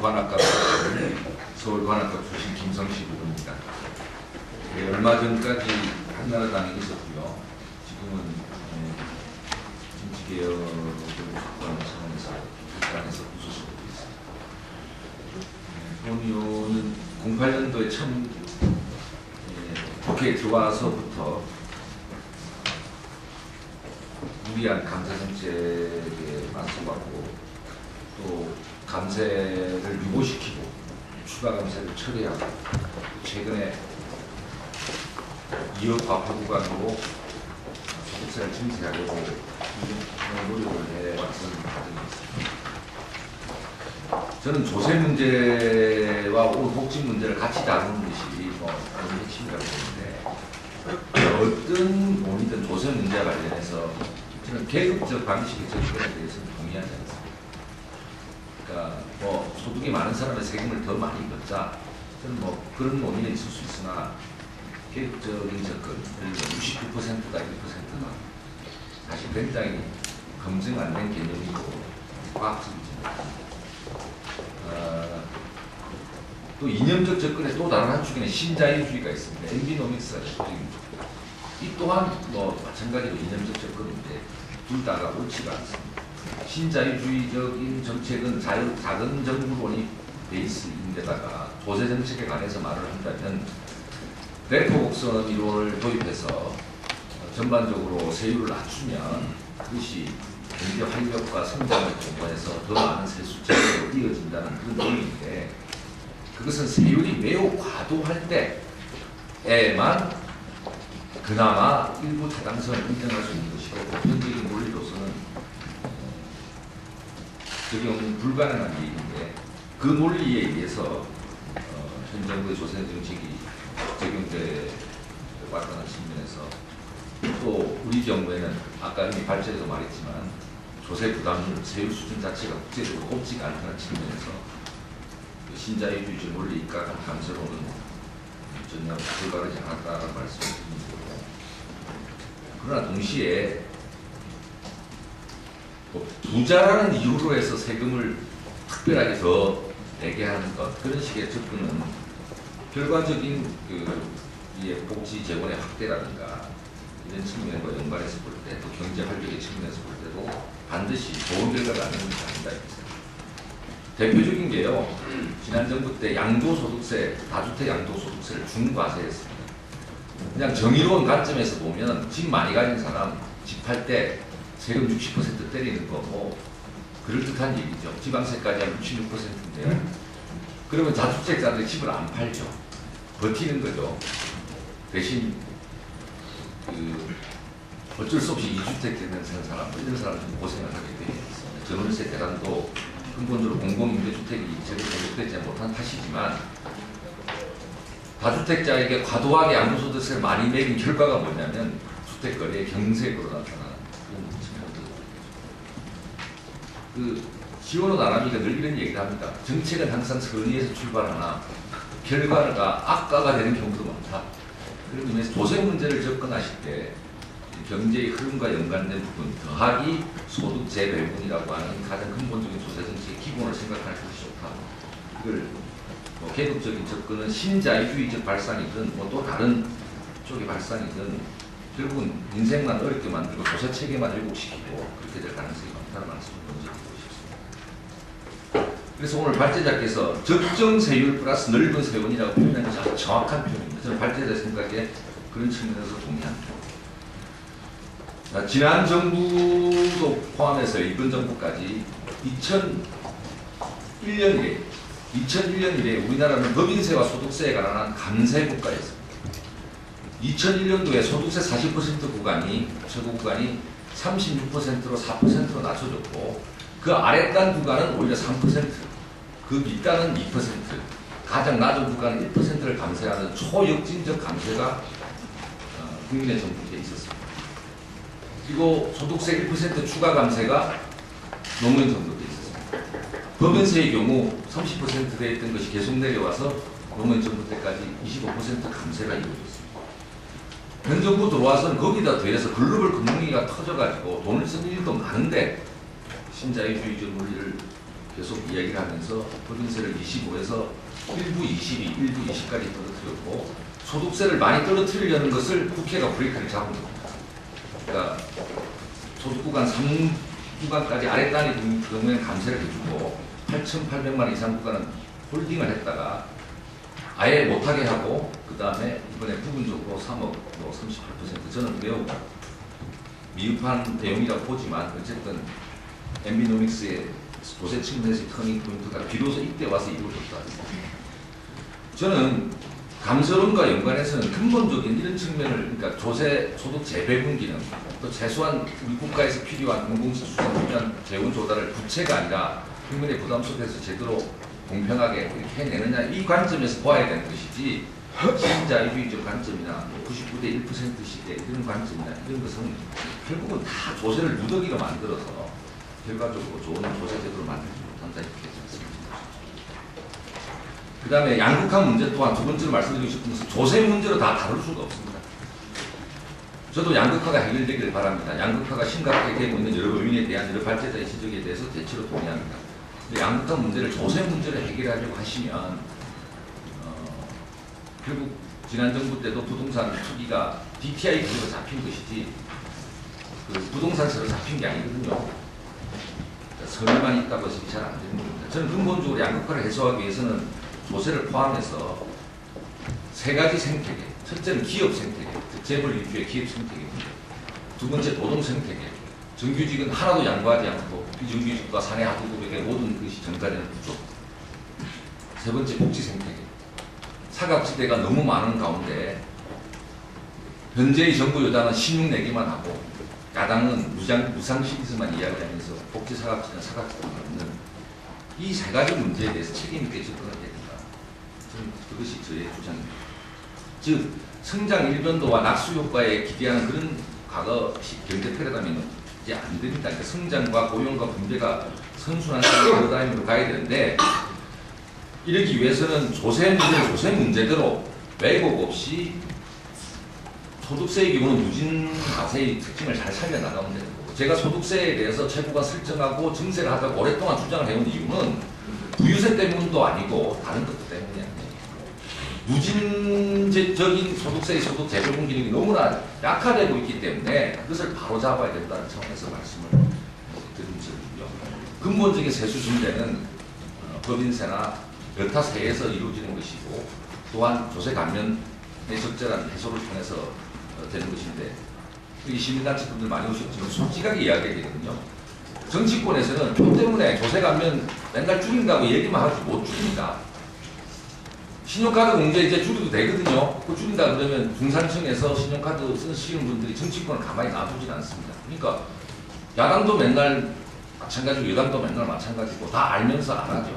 관악과 서울 관악과 출신 김성식 후보입니다. 예, 얼마 전까지 한나라당에 있었고요. 지금은 예, 정치개혁을 확보하는 차원에서 국당에서 부수수고 있습니다. 예, 본 의원은 08년도에 처음 예, 국회에 들어와서부터 무리한 감세 정책에 맞서봤고 또 감세를 유보시키고 추가 감세를 처리하고 최근에 2억 과표 구간으로 소득세를 증세하려고 노력을 해왔던 과정이 있습니다. 저는 조세 문제와 오늘 복지 문제를 같이 다루는 것이 뭐 그런 핵심이라고 보는데 어떤 논의든 조세 문제와 관련해서 저는 계급적 방식의 접근에 대해서는 동의하지 않습니다. 그러니까 뭐 소득이 많은 사람의 세금을 더 많이 걷자 저는 뭐 그런 논의는 있을 수 있으나 계획적인 접근, 예를 들어 69%다 1%다 사실 굉장히 검증 안 된 개념이고 과학적이지 어, 또 이념적 접근의 또 다른 한 축에는 신자유주의가 있습니다. 엠비노믹스가 대표적입니다. 이 또한 뭐 마찬가지로 이념적 접근인데 둘 다가 옳지가 않습니다. 신자유주의적인 정책은 자유, 작은 정부론이 베이스인데다가 조세 정책에 관해서 말을 한다면 대포 곡선 이론을 도입해서 전반적으로 세율을 낮추면 그것이 경제 활력과 성장을 동반해서 더 많은 세수책으로 이어진다는 그런 논리인데 그것은 세율이 매우 과도할 때에만 그나마 일부 타당성을 인정할 수 있는 것이고 보편적인 논리로서는 적용 불가능한 일인데 그 논리에 의해서 어, 현 정부의 조세 정책이 적용돼 왔다는 측면에서 또 우리 경우에는 아까 이미 발제에서 말했지만 조세 부담률 세율 수준 자체가 국제적으로 높지가 않다는 측면에서 그 신자유주의 논리 입각한 감세로는 전혀 불가하지 않았다는 말씀을 드립니다. 그러나 동시에 뭐 부자라는 이유로 해서 세금을 특별하게 더 내게 하는 것 그런 식의 접근은 결과적인 그 복지 재원의 확대라든가 이런 측면과 연관해서 볼 때 또 경제 활력의 측면에서 볼 때도 반드시 좋은 결과가 안 나는 게 아니다. 대표적인 게요. 지난 정부 때 양도소득세, 다주택 양도소득세를 중과세했습니다. 그냥 정의로운 관점에서 보면 집 많이 가진 사람 집 팔때 세금 60% 때리는 거뭐 그럴듯한 얘기죠. 지방세까지 하면 66%인데요. 그러면 자주택자들이 집을 안 팔죠. 버티는 거죠. 대신 그 어쩔 수 없이 2주택 되는 사람, 뭐 이런 사람 좀 고생을 하게 있습니다. 전월세 대란도 근본적으로 공공임대주택이 제대로 공급되지 못한 탓이지만 다주택자에게 과도하게 양도소득세를 많이 매긴 결과가 뭐냐면 주택거래의 경색으로 나타나는 그런 측면도 그 지원호 나람이가 늘 이런 얘기를 합니다. 정책은 항상 선의에서 출발하나 결과가 악과가 되는 경우도 많다. 그런 의미에서 조세 문제를 접근하실 때 경제의 흐름과 연관된 부분 더하기 소득 재배분이라고 하는 가장 근본적인 조세 정책의 기본을 생각하는 것이 좋다. 이걸 뭐 계급적인 접근은 신자유주의적 발상이든 뭐 또 다른 쪽의 발상이든 결국은 인생만 어렵게 만들고 조세 체계만 왜곡시키고 그렇게 될 가능성이 많다는 말씀을 먼저 드리고 싶습니다. 그래서 오늘 발제자께서 적정 세율 플러스 넓은 세원이라고 표현한 것이 정확한 표현입니다. 저는 발제자 생각에 그런 측면에서 동의합니다. 자, 지난 정부도 포함해서 이번 정부까지 2001년 이래 2001년 이래 우리나라는 법인세와 소득세에 관한 감세 국가였습니다. 2001년도에 소득세 40% 구간이 최고 구간이 36%로 4%로 낮춰졌고 그 아랫단 구간은 오히려 3%, 그 밑단은 2%, 가장 낮은 구간은 1%를 감세하는 초역진적 감세가 어, 국민의 정부에 있었습니다. 그리고 소득세 1% 추가 감세가 노무현 정부 때 있었습니다. 법인세의 경우 30%돼 있던 것이 계속 내려와서 노무현 정부 때까지 25% 감세가 이루어졌습니다. 현 정부 들어와서는 거기다 더해서 글로벌 금융위기가 터져가지고 돈을 쓰는 일도 많은데 신자유주의적 논리를 계속 이야기를 하면서 법인세를 25에서 일부 22, 일부 20까지 떨어뜨렸고 소득세를 많이 떨어뜨리려는 것을 국회가 브레이크를 잡은 겁니다. 그러니까 소득 구간 3구간까지 아래 단위 경우에는 감세를 해주고 8,800만 원 이상 구간은 홀딩을 했다가 아예 못하게 하고 그 다음에 이번에 부분적으로 3억 뭐38% 저는 매우 미흡한 내용이라고 보지만 어쨌든 엠비노믹스의 도세 측면에서 터닝 포인트가 비로소 이때 와서 이루어졌다. 저는 감세론과 연관해서는 근본적인 이런 측면을 그러니까 조세 소득 재배분 기능 또 최소한 우리 국가에서 필요한 수단 필요한 재원 조달을 부채가 아니라 국민의 부담 속에서 제대로 공평하게 해내느냐 이 관점에서 봐야 되는 것이지 시민자유주의적 관점이나 99대 1%씩의 이런 관점이나 이런 것은 결국은 다 조세를 누더기로 만들어서 결과적으로 좋은 조세 제도를 만들지 못한다 이렇게. 그 다음에 양극화 문제 또한 두 번째로 말씀드리고 싶은 것은 조세 문제로 다 다룰 수가 없습니다. 저도 양극화가 해결되기를 바랍니다. 양극화가 심각하게 되고 있는 여러 요인에 대한 여러 발제자의 지적에 대해서 대체로 동의합니다. 근데 양극화 문제를 조세 문제로 해결하려고 하시면 어, 결국 지난 정부 때도 부동산 투기가 DTI 구조로 잡힌 것이지 그 부동산세로 잡힌 게 아니거든요. 서류만 있다고 해서 잘안 되는 겁니다. 저는 근본적으로 양극화를 해소하기 위해서는 조세를 포함해서 세 가지 생태계. 첫째는 기업 생태계, 즉 재벌 입주의 기업 생태계입니다. 두 번째 노동 생태계. 정규직은 하나도 양보하지 않고 비정규직과 사내 하부급에게 모든 것이 전가되는 구조. 세 번째 복지 생태계. 사각지대가 너무 많은 가운데 현재의 정부 여당은 신용 내기만 하고 야당은 무장, 무상시리즈만 이야기하면서 복지 사각지대, 사각지대가 없는 이 세 가지 문제에 대해서 책임 있게 접근을 해야 된다. 저는 그것이 저의 주장입니다. 즉 성장 일변도와 낙수 효과에 기대하는 그런 과거 시- 경제 패러다임은 이제 안 됩니다. 그러니까 성장과 고용과 분배가 선순환 패러다임으로 가야 되는데 이러기 위해서는 조세 문제 조세 문제대로 왜곡 없이 소득세의 경우는 누진 과세의 특징을 잘 살려나가면 되는 거고 제가 소득세에 대해서 최고가 설정하고 증세를 하자고 오랫동안 주장을 해온 이유는 부유세 때문도 아니고 다른 것 때문이 아니에요. 누진적인 소득세의 소득 재배분 기능이 너무나 약화되고 있기 때문에 그것을 바로 잡아야 된다는 차원에서 말씀을 드린 점이고요. 근본적인 세수 증대는 어, 법인세나 여타 세에서 이루어지는 것이고 또한 조세 감면의 적절한 해소를 통해서 어, 되는 것인데 여기 시민단체 분들 많이 오셨지만 솔직하게 이야기해야 되거든요. 정치권에서는 표 때문에 조세 감면 맨날 줄인다고 얘기만 하지 못 줄입니다. 신용카드 공제 이제 줄여도 되거든요. 그 줄인다 그러면 중산층에서 신용카드 쓰시는 분들이 정치권을 가만히 놔두진 않습니다. 그러니까 야당도 맨날 마찬가지고 여당도 맨날 마찬가지고 다 알면서 안 하죠.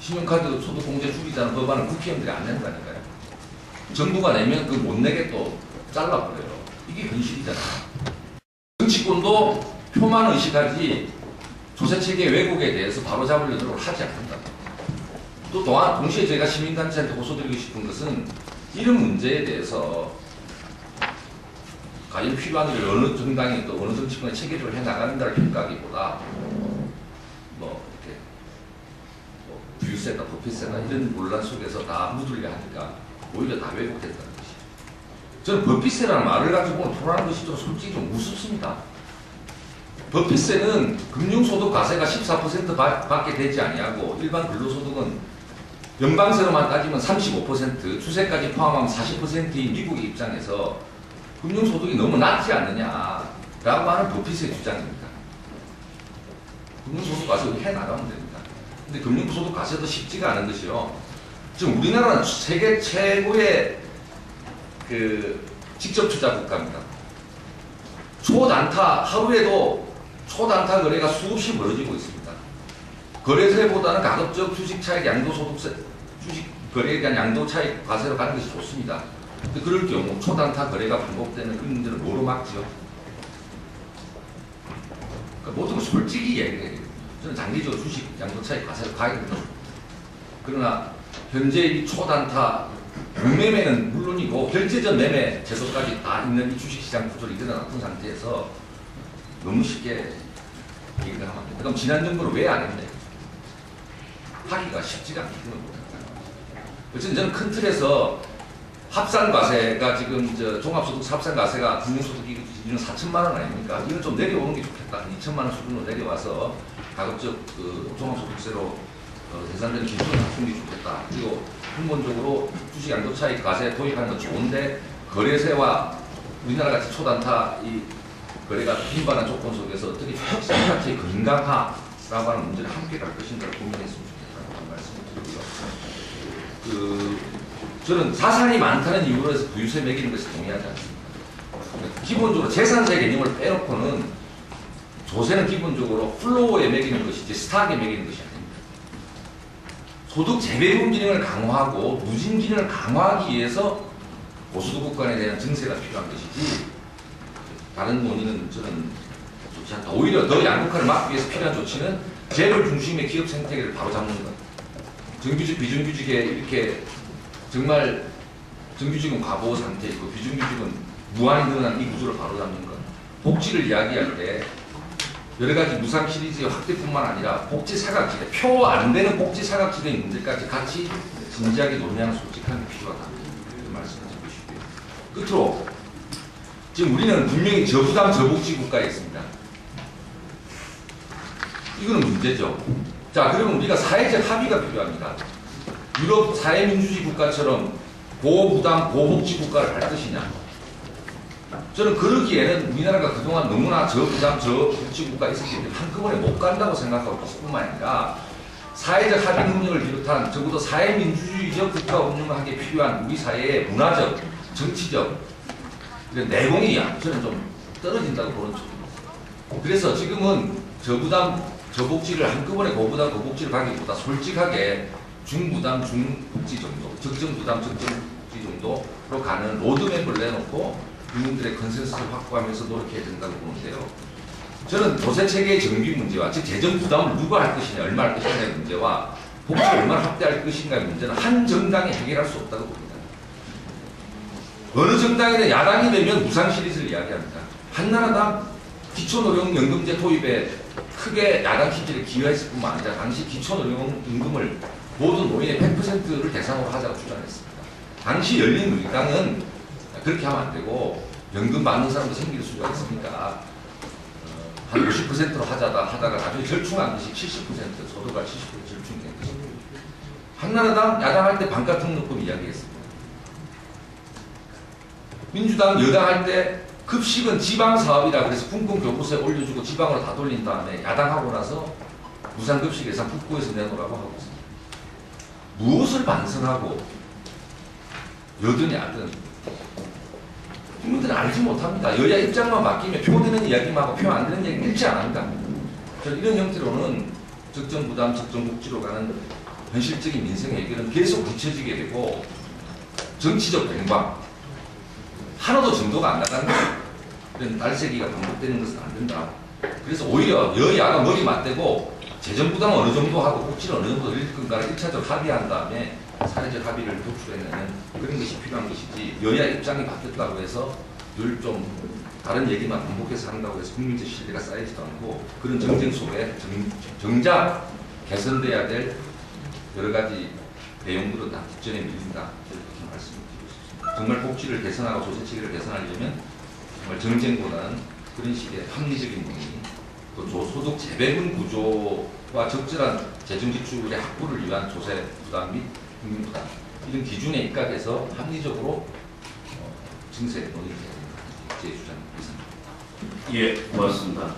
신용카드 소득 공제 줄이자는 법안을 국회의원들이 안 낸다니까요. 정부가 내면 그 못 내게 또 잘라버려요. 이게 현실이잖아요. 정치권도 표만 의식하지 조세 체계 왜곡에 대해서 바로잡으려 노력을 하지 않는다. 또 또한 동시에 제가 시민단체한테 호소드리고 싶은 것은 이런 문제에 대해서 과연 필요한 일 어느 정당이 또 어느 정치권이 체계적으로 해나가는가를 평가하기보다 뭐 이렇게 뭐 부유세다 법피세다 이런 논란 속에서 다 묻으려 하니까 오히려 다 왜곡됐다는 것이죠. 저는 법피세라는 말을 가지고 토론하는 것이 좀 솔직히 좀 우습습니다. 법피세는 금융소득 과세가 14% 바- 밖에 되지 아니하고 일반 근로소득은 연방세로만 따지면 35%, 추세까지 포함하면 40%인 미국의 입장에서 금융소득이 너무 낮지 않느냐라고 하는 법피세 주장입니다. 금융소득 과세를 해나가면 됩니다. 근데 금융소득 과세도 쉽지가 않은 것이요. 지금 우리나라는 세계 최고의 그 직접 투자 국가입니다. 초단타 하루에도 초단타 거래가 수없이 벌어지고 있습니다. 거래세보다는 가급적 주식 차익 양도소득세 주식 거래에 대한 양도 차익 과세로 가는 것이 좋습니다. 그럴 경우 초단타 거래가 반복되는 그 문제를 뭐로 막죠? 그러니까 모든 걸 솔직히 얘기해야 돼요. 저는 장기적으로 주식 양도 차익 과세로 가야 됩니다. 그러나 현재 이 초단타 경매매는 물론이고 결제전 매매 제도까지 다 있는 이 주식시장 구조를 이대로 놔둔 상태에서 너무 쉽게 얘기를 하면 안 됩니다. 그럼 지난 정부는 왜 안 했냐? 하기가 쉽지가 않기 때문에. 어쨌든 저는 큰 틀에서 합산과세가 지금 저 종합소득 합산과세가 국민소득 기준 4천만 원 아닙니까? 이건 좀 내려오는 게 좋겠다. 2천만 원 수준으로 내려와서 가급적 그 종합소득세로 어, 계산되는 기준을 낮추는 게 좋겠다. 그리고 근본적으로 주식 양도 차익 과세 도입하는 건 좋은데 거래세와 우리나라 같이 초단타 이 거래가 빈번한 조건 속에서 어떻게 자체의 건강화라고 하는 문제를 함께 갈 것인가를 고민했으면 좋겠다는 말씀을 드리고요. 그 저는 자산이 많다는 이유로 해서 부유세 매기는 것에 동의하지 않습니다. 기본적으로 재산세 개념을 빼놓고는 조세는 기본적으로 플로어에 매기는 것이지 스탁에 매기는 것이 아닙니다. 소득 재배분 기능을 강화하고 누진 기능을 강화하기 위해서 고소득 국간에 대한 증세가 필요한 것이지 다른 논의는 저는 좋지 않다. 오히려 더 양극화를 막기 위해서 필요한 조치는 재벌 중심의 기업 생태계를 바로 잡는 것. 정규직 비정규직에 이렇게 정말 정규직은 과보 상태 있고 비정규직은 무한히 늘어난 이 구조를 바로 잡는 것. 복지를 이야기할 때 여러 가지 무상 시리즈의 확대뿐만 아니라 복지 사각지대, 표 안 되는 복지 사각지대의 문제까지 같이 진지하게 논의하는 솔직한 게 필요하다. 드리고 싶고요. 끝으로 지금 우리는 분명히 저부담 저복지 국가에 있습니다. 이거는 문제죠. 자, 그러면 우리가 사회적 합의가 필요합니다. 유럽 사회민주주의 국가처럼 고부담 고복지 국가를 할 것이냐? 저는 그러기에는 우리나라가 그동안 너무나 저부담 저복지 국가 있었기 때문에 한꺼번에 못 간다고 생각하고 있을 뿐만 아니라 사회적 합의 능력을 비롯한 적어도 사회민주주의적 국가 운영을 하기에 필요한 우리 사회의 문화적, 정치적 이런 내공이 저는 좀 떨어진다고 보는 쪽입니다. 그래서 지금은 저부담 저복지를 한꺼번에 고부담 고복지를 가기보다 솔직하게 중부담 중복지 정도, 적정부담 적정복지 정도로 가는 로드맵을 내놓고 국민들의 컨센서스를 확보하면서 노력해야 된다고 보는데요. 저는 도세 체계의 정비 문제와 즉 재정 부담을 누가 할 것이냐, 얼마 할 것이냐의 문제와 복지를 얼마나 확대할 것인가의 문제는 한 정당이 해결할 수 없다고 봅니다. 어느 정당이든 야당이 되면 무상 시리즈를 이야기합니다. 한나라당 기초노령연금제 도입에 크게 야당 기지를 기여했을 뿐만 아니라 당시 기초노령연금을 모든 노인의 100%를 대상으로 하자고 주장했습니다. 당시 열린우리당은 그렇게 하면 안 되고 연금 받는 사람도 생길 수가 있으니까 어, 한 50%로 하자다 하다가 나중에 절충한 것이 70% 소득가 70% 절충된 것입니다. 한나라당 야당할 때 반값 등록금 이야기했습니다. 민주당 여당할 때 급식은 지방 사업이라 그래서 분권 교부세 올려주고 지방으로 다 돌린 다음에 야당하고 나서 무상급식 예산 국고에서 내놓으라고 하고 있습니다. 무엇을 반성하고 여든 야든 국민들은 알지 못합니다. 여야 입장만 맡기면 표 되는 이야기만 하고 표 안 되는 이야기 일치 안 합니다. 이런 형태로는 적정 부담, 적정 복지로 가는 현실적인 민생 해결은 계속 굳혀지게 되고 정치적 공방 하나도 정도가 안 나가는 이런 날새기가 반복되는 것은 안 된다. 그래서 오히려 여야가 머리 맞대고 재정 부담 어느 정도 하고 복지를 어느 정도 늘릴 건가를 1차적으로 합의한 다음에 사회적 합의를 도출해내는 그런 것이 필요한 것이지 여야 입장이 바뀌었다고 해서 늘 좀 다른 얘기만 반복해서 한다고 해서 국민적 신뢰가 쌓이지도 않고 그런 정쟁 속에 정, 정작 개선돼야 될 여러 가지 내용들은 다 뒷전에 밀린다. 이렇게 말씀드리고 싶습니다. 정말 복지를 개선하고 조세 체계를 개선하려면 정말 정쟁보다는 그런 식의 합리적인 논의 또 소득 재배분 구조와 적절한 재정 지출의 확보를 위한 조세 부담 및 이런 기준에 입각해서 합리적으로 어, 증세 논의를 해야 된다. 제 주장입니다. 예, 고맙습니다.